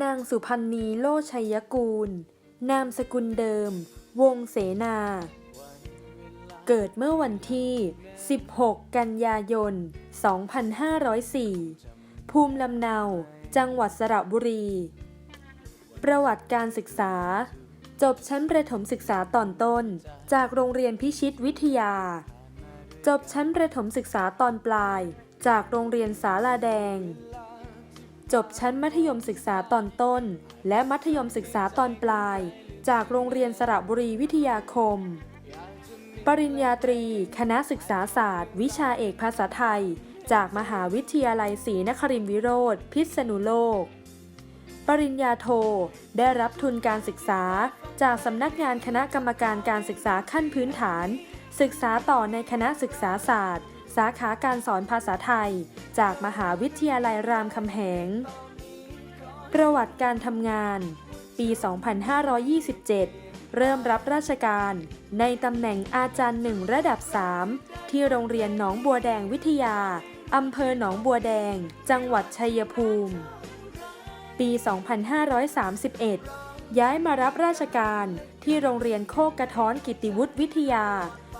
นางสุพันนีโลชัยกูล นามสกุลเดิม วงเสนา เกิดเมื่อวันที่ 16 กันยายน 2504 ภูมิลำเนา จังหวัดสระบุรี ประวัติการศึกษา จบชั้นประถมศึกษาตอนต้น จากโรงเรียนพิชิตวิทยา จบชั้นประถมศึกษาตอนปลาย จากโรงเรียนสาลาแดง จบชั้นมัธยมศึกษาตอนต้น และมัธยมศึกษาตอนปลาย จากโรงเรียนสระบุรีวิทยาคม ปริญญาตรี คณะศึกษาศาสตร์ วิชาเอกภาษาไทย จากมหาวิทยาลัยศรีนครินทรวิโรธ พิษณุโลก ปริญญาโท ได้รับทุนการศึกษา จากสำนักงานคณะกรรมการการศึกษาขั้นพื้นฐาน ศึกษาต่อในคณะศึกษาศาสตร์ สาขาการสอนภาษาไทย จากมหาวิทยาลัยรามคำแหง ประวัติการทำงาน ปี 2527 เริ่มรับราชการในตำแหน่งอาจารย์หนึ่งระดับ 3 ที่โรงเรียนหนองบัวแดงวิทยา อำเภอหนองบัวแดง จังหวัดชัยภูมิ ปี 2531 ย้ายมารับราชการที่โรงเรียนโคกกระท้อนกิติวุฒิวิทยา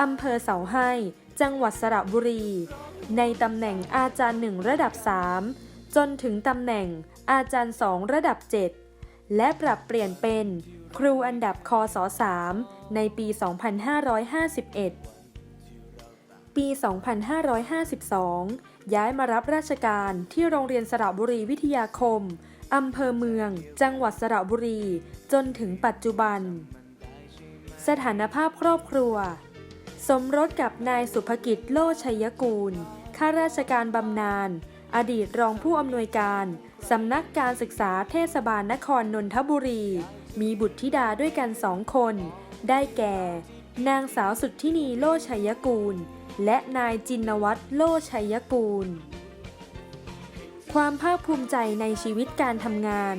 อำเภอเสาให้ จังหวัดสระบุรี ในตำแหน่งอาจารย์หนึ่งระดับ 3 จนถึงตำแหน่งอาจารย์สองระดับ 7 และปรับเปลี่ยนเป็นครูอันดับคศ3ในปี 2551 ปี 2552 ย้ายมารับราชการที่โรงเรียนสระบุรีวิทยาคมอำเภอเมือง จังหวัดสระบุรี จนถึงปัจจุบัน สถานภาพครอบครัว สมรสกับนายสุภกิจโลชัยกูล ข้าราชการบำนาญ อดีตรองผู้อำนวยการ สำนักการศึกษาเทศบาลนครนนทบุรี มีบุตรธิดาด้วยกันสองคน ได้แก่ นางสาวสุทธินีโลชัยกูล และนายจินวัตรโลชัยกูล ความภาคภูมิใจในชีวิตการทำงาน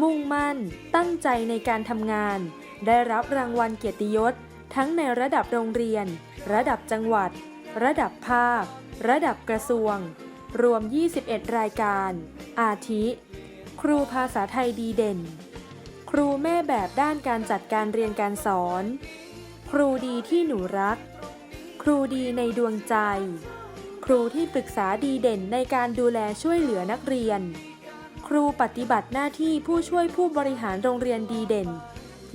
มุ่งมั่น ตั้งใจในการทำงาน ได้รับรางวัลเกียรติยศ ทั้งในระดับโรงเรียน ระดับจังหวัด ระดับภาค ระดับกระทรวง รวม 21 รายการ อาทิ ครูภาษาไทยดีเด่น ครูแม่แบบด้านการจัดการเรียนการสอน ครูดีที่หนูรัก ครูดีในดวงใจ ครูที่ปรึกษาดีเด่นในการดูแลช่วยเหลือนักเรียน ครูปฏิบัติหน้าที่ผู้ช่วยผู้บริหารโรงเรียนดีเด่น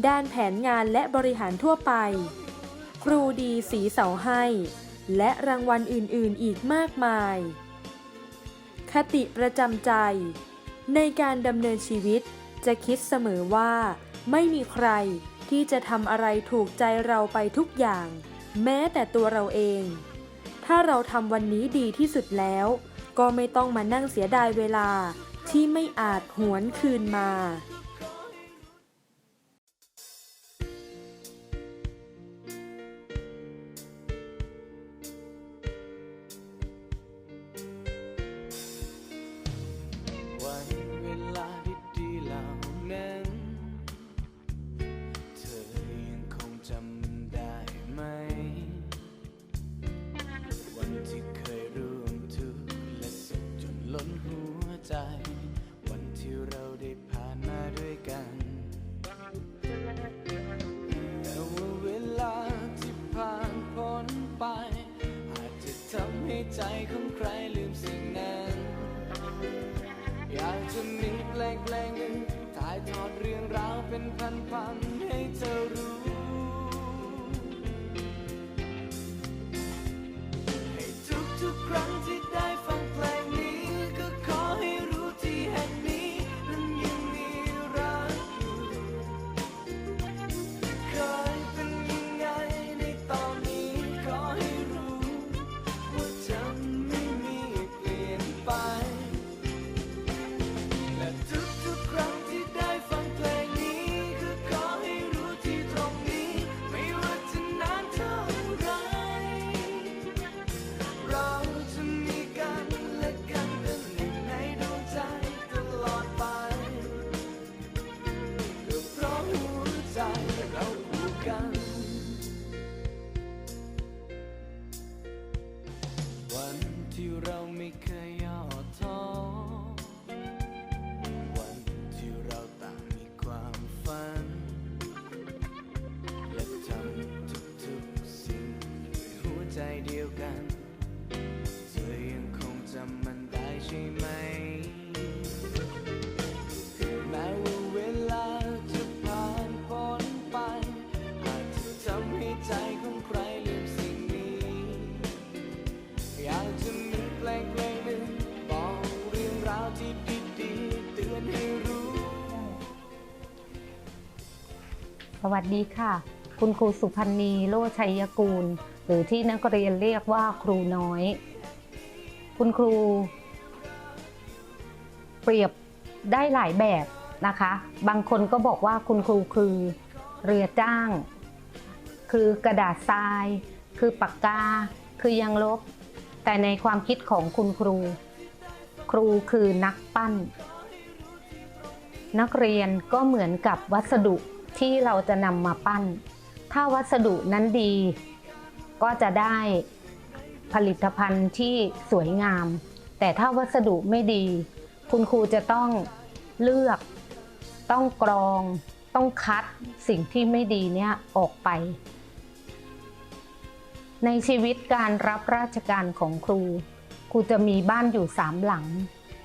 ด้านแผนงานและบริหารทั่วไป ครูดีสีเสาให้ และรางวัลอื่นๆอีกมากมาย คติประจำใจ ในการดำเนินชีวิตจะคิดเสมอว่า ไม่มีใครที่จะทำอะไรถูกใจเราไปทุกอย่าง แม้แต่ตัวเราเอง ถ้าเราทำวันนี้ดีที่สุดแล้ว ก็ไม่ต้องมานั่งเสียดายเวลาที่ไม่อาจหวนคืนมา เดียวกัน เธอยังคงจำมันได้ใช่ไหม แม้ว่าเวลาจะผ่านพ้นไป หากเธทำให้ใจของใครลืมสิ่งนี้ อยากจะมีเพลงเพลงหนึ่งบอกเรื่องราวที่ดีๆเตือนให้รู้ สวัสดีค่ะ คุณครูสุพันนีโลชัยกูล รือที่นักเรียนเรียกว่าครูน้อย คุณครู เปรียบได้หลายแบบนะคะ บางคนก็บอกว่าคุณครูคือเรือจ้าง คือกระดาษทราย คือปากกา คือยางลบ แต่ในความคิดของคุณครู ครูคือนักปั้น นักเรียนก็เหมือนกับวัสดุที่เราจะนำมาปั้น ถ้าวัสดุนั้นดี ก็จะได้ผลิตภัณฑ์ที่สวยงาม แต่ถ้าวัสดุไม่ดี คุณครูจะต้องเลือก ต้องกรอง ต้องคัดสิ่งที่ไม่ดีเนี่ยออกไป ในชีวิตการรับราชการของครู ครูจะมีบ้านอยู่สามหลัง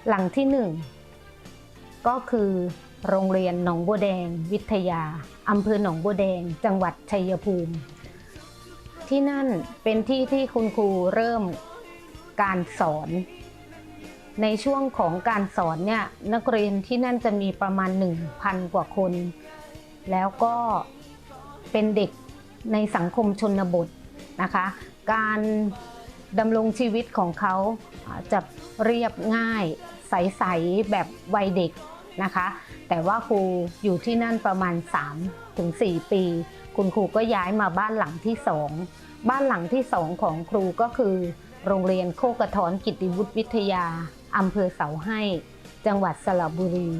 หลังที่หนึ่งก็คือโรงเรียนหนองบัวแดง วิทยาอำเภอหนองบัวแดง จังหวัดชัยภูมิ ที่นั่นเป็นที่ที่คุณครูเริ่มการสอน ในช่วงของการสอนเนี่ยนักเรียนที่นั่นจะมีประมาณ 1,000 กว่าคน แล้วก็เป็นเด็กในสังคมชนบทนะคะ การดำรงชีวิตของเขาจะเรียบง่ายใส ๆ แบบวัยเด็กนะคะ แต่ว่าครูอยู่ที่นั่นประมาณ 3-4ถึง4ปี คุณครูก็ย้ายมาบ้านหลังที่2บ้านหลังที่2ของครูก็คือ โรงเรียนโคกระถอนกิตติวุฒิวิทยาอำเภอเสาให้ จังหวัดสระบุรี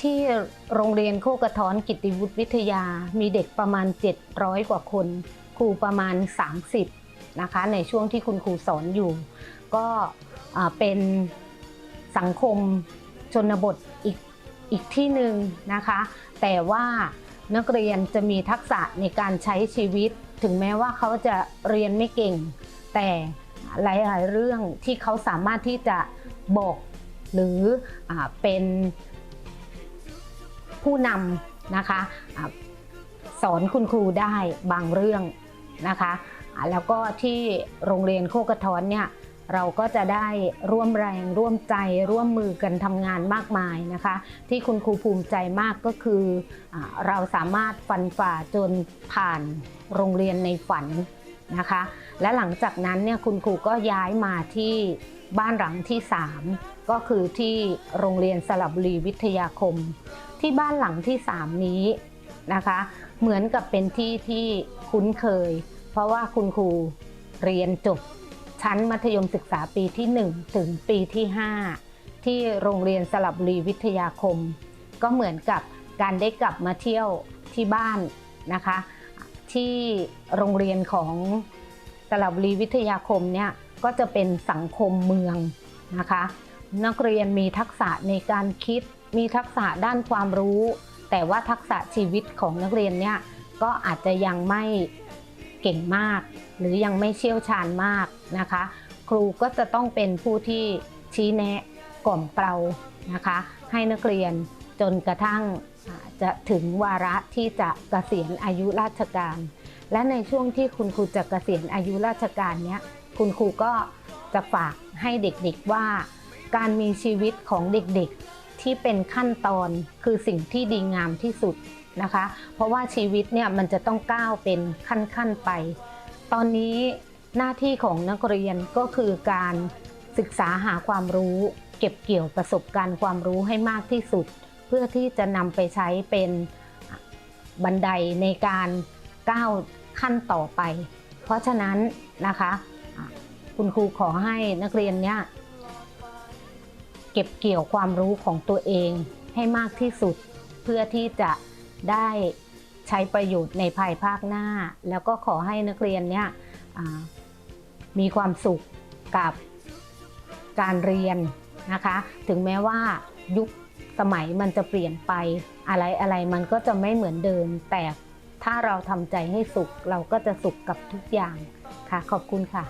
ที่โรงเรียนโคกระถอนกิตติวุฒิวิทยามีเด็กประมาณ 700 กว่าคน ครูประมาณ 30นะคะในช่วงที่คุณครูสอนอยู่ ก็เป็นสังคมชนบทอีกอีกที่หนึ่งนะคะ แต่ว่า นักเรียนจะมีทักษะในการใช้ชีวิต ถึงแม้ว่าเขาจะเรียนไม่เก่ง แต่หลาย ๆ เรื่องที่เขาสามารถที่จะบอกหรืออเป็นผู้นำนะคะอ่าสอนคุณครูได้บางเรื่องนะคะ แล้วก็ที่โรงเรียนโคกระท้อนเนี่ย เราก็จะได้ร่วมแรงร่วมใจร่วมมือกันทำงานมากมายนะคะ ที่คุณครูภูมิใจมากก็คืออเราสามารถฟันฝ่าจนผ่านโรงเรียนในฝันนะคะ และหลังจากนั้นเนี่ยคุณครูก็ย้ายมาที่บ้านหลังที่ 3 ก็คือที่โรงเรียนสระบุรีวิทยาคม ที่บ้านหลังที่ 3 นี้นะคะ เหมือนกับเป็นที่ที่คุ้นเคย เพราะว่าคุณครูเรียนจบ ชั้นมัธยมศึกษาปีที่ 1 ถึงปีที่ 5 ที่โรงเรียนสระบุรีวิทยาคม ก็เหมือนกับการได้กลับมาเที่ยวที่บ้านนะคะ ที่โรงเรียนของสระบุรีวิทยาคมเนี่ยก็จะเป็นสังคมเมืองนะคะ นักเรียนมีทักษะในการคิดมีทักษะด้านความรู้ แต่ว่าทักษะชีวิตของนักเรียนเนี่ยก็อาจจะยังไม่เก่งมาก หรือยังไม่เชี่ยวชาญมาก นะคะ ครูก็จะต้องเป็นผู้ที่ชี้แนะกล่อมเกลานะคะ ให้นักเรียนจนกระทั่งจะถึงวาระที่จะเกษียณอายุราชการ และในช่วงที่คุณครูจะเกษียณอายุราชการเนี้ยคุณครูก็จะฝากให้เด็กๆว่า การมีชีวิตของเด็กๆที่เป็นขั้นตอนคือสิ่งที่ดีงามที่สุดนะคะ เพราะว่าชีวิตเนี่ยมันจะต้องก้าวเป็นขั้นๆไป ตอนนี้ หน้าที่ของนักเรียนก็คือการศึกษาหาความรู้ เก็บเกี่ยวประสบการณ์ความรู้ให้มากที่สุด เพื่อที่จะนำไปใช้เป็นบันไดในการก้าวขั้นต่อไป เพราะฉะนั้นนะคะคุณครูขอให้นักเรียนเนี่ยเก็บเกี่ยวความรู้ของตัวเองให้มากที่สุด เพื่อที่จะได้ใช้ประโยชน์ในภายภาคหน้า แล้วก็ขอให้นักเรียนเนี่ย มีความสุขกับการเรียนนะคะ ถึงแม้ว่ายุคสมัยมันจะเปลี่ยนไปอะไรอะไรมันก็จะไม่เหมือนเดิม แต่ถ้าเราทำใจให้สุขเราก็จะสุขกับทุกอย่างค่ะ ขอบคุณค่ะ